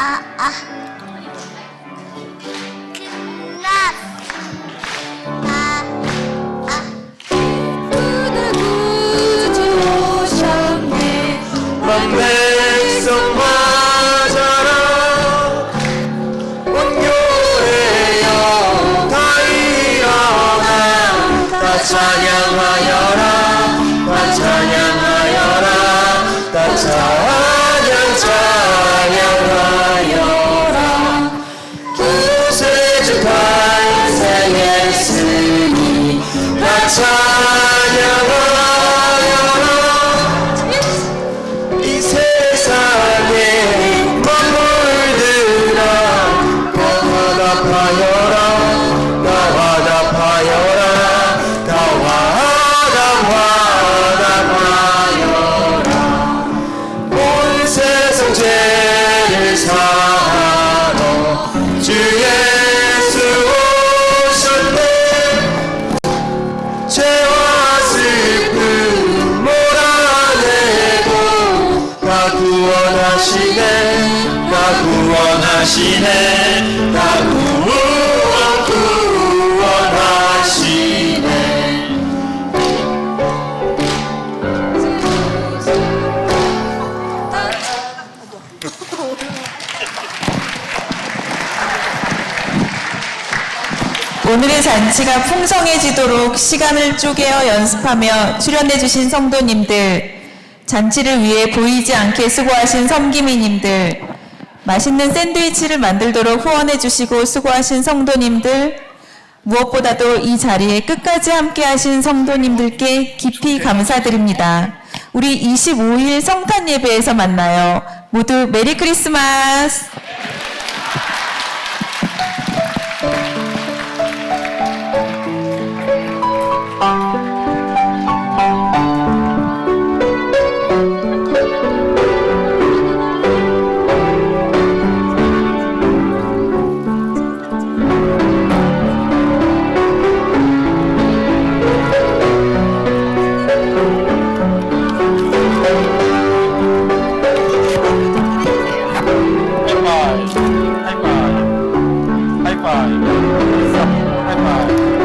ah, ah. 구원하시네 다 구원 구원하시네. 오늘의 잔치가 풍성해지도록 시간을 쪼개어 연습하며 출연해주신 성도님들, 잔치를 위해 보이지 않게 수고하신 섬기미님들, 맛있는 샌드위치를 만들도록 후원해 주시고 수고하신 성도님들, 무엇보다도 이 자리에 끝까지 함께 하신 성도님들께 깊이 감사드립니다. 우리 25일 성탄 예배에서 만나요. 모두 메리 크리스마스! Thank you.